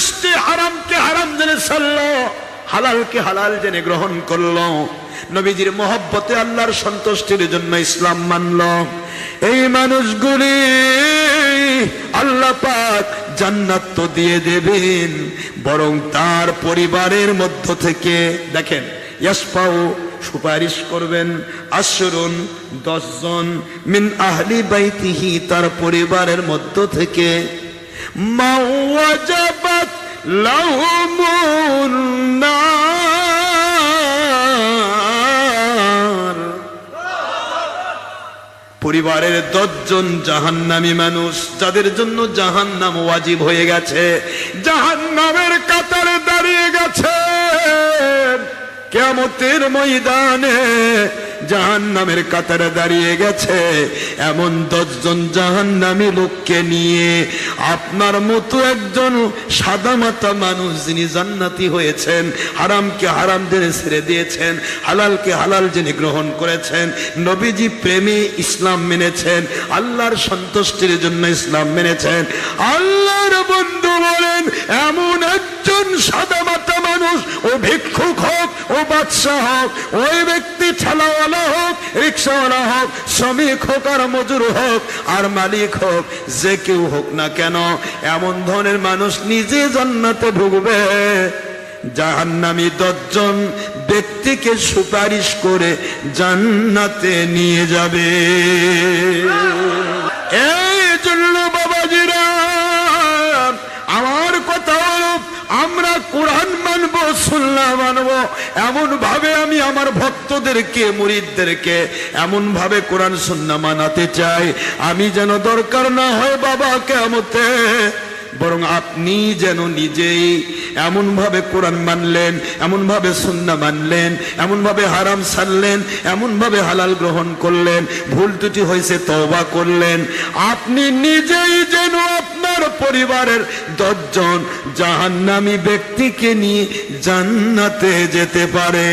দশটি হারামকে হারাম জেনে ছাড়লো, হালালকে হালাল জেনে গ্রহণ করল। নবীজির মহব্বতে আল্লাহর সন্তুষ্টির জন্য ইসলাম মানল। এই মানুষগুলি আল্লাহ পাক জান্নাত তো দিয়ে দেবেন, বরং তার পরিবারের মধ্য থেকে, দেখেন ইয়াসপাউ সুপারিশ করবেন, আশরুন দশজন মিন আহলি বাইতিহি তার পরিবারের মধ্য থেকে لهم النار পরিবারের দশজন জাহান্নামী মানুষ, যাদের জন্য জাহান্নাম ওয়াজিব হয়ে গেছে, জাহান্নামের কাতারে দাঁড়িয়ে গেছে। কেমতের ময়দানে জাহান্নামের কাতারে দাঁড়িয়ে গেছে। এমন দশজন জাহান্নামী লোককে নিয়ে আপনার মতো একজন সাদামাতা মানুষ যিনি জান্নাতি হয়েছেন, হারামকে হারাম জেনে ছেড়ে দিয়েছেন, হালালকে হালাল জেনে গ্রহণ করেছেন, নবীজি প্রেমী ইসলাম মেনেছেন, আল্লাহর সন্তুষ্টির জন্য ইসলাম মেনেছেন। আল্লাহর বন্ধু বলেন এমন একজন সাদামাতা মানুষ ও ভিক্ষুক হোক ও বাদশাহ হোক, ওই ব্যক্তি ঠেলাওয়ালা হোক, রিক্সাওয়ালা হোক, শ্রমিক হোক আর মজুর হোক, আর মালিক হোক, যে কেউ হোক না কেন, এমন ধরনের মানুষ নিজে জান্নাতে ঢুকবে জাহান্নামী দশজন ব্যক্তিকে সুপারিশ করে জান্নাতে নিয়ে যাবে। এই জন্য বাবাজিরা, আমার কথা আমরা কোরআন মানবো, সুন্না মানবো এমন ভাবে আমি আমার ভক্তদেরকে, মুরিদদেরকে এমন ভাবে কোরআন, সুন্না মানাতে চাই। আমি যেন দরকার না হয় বাবা কেমতে বরং আপনি যেন নিজেই এমন ভাবে কোরআন মানলেন এমন ভাবে সুন্না মানলেন এমন ভাবে হারাম সারলেন এমন ভাবে হালাল গ্রহণ করলেন, ভুল ত্রুটি হয়েছে তওবা করলেন। আপনি নিজেই যেন আপনার পরিবারের দশজন জাহান্নামী ব্যক্তিকে নিয়ে জান্নাতে যেতে পারে।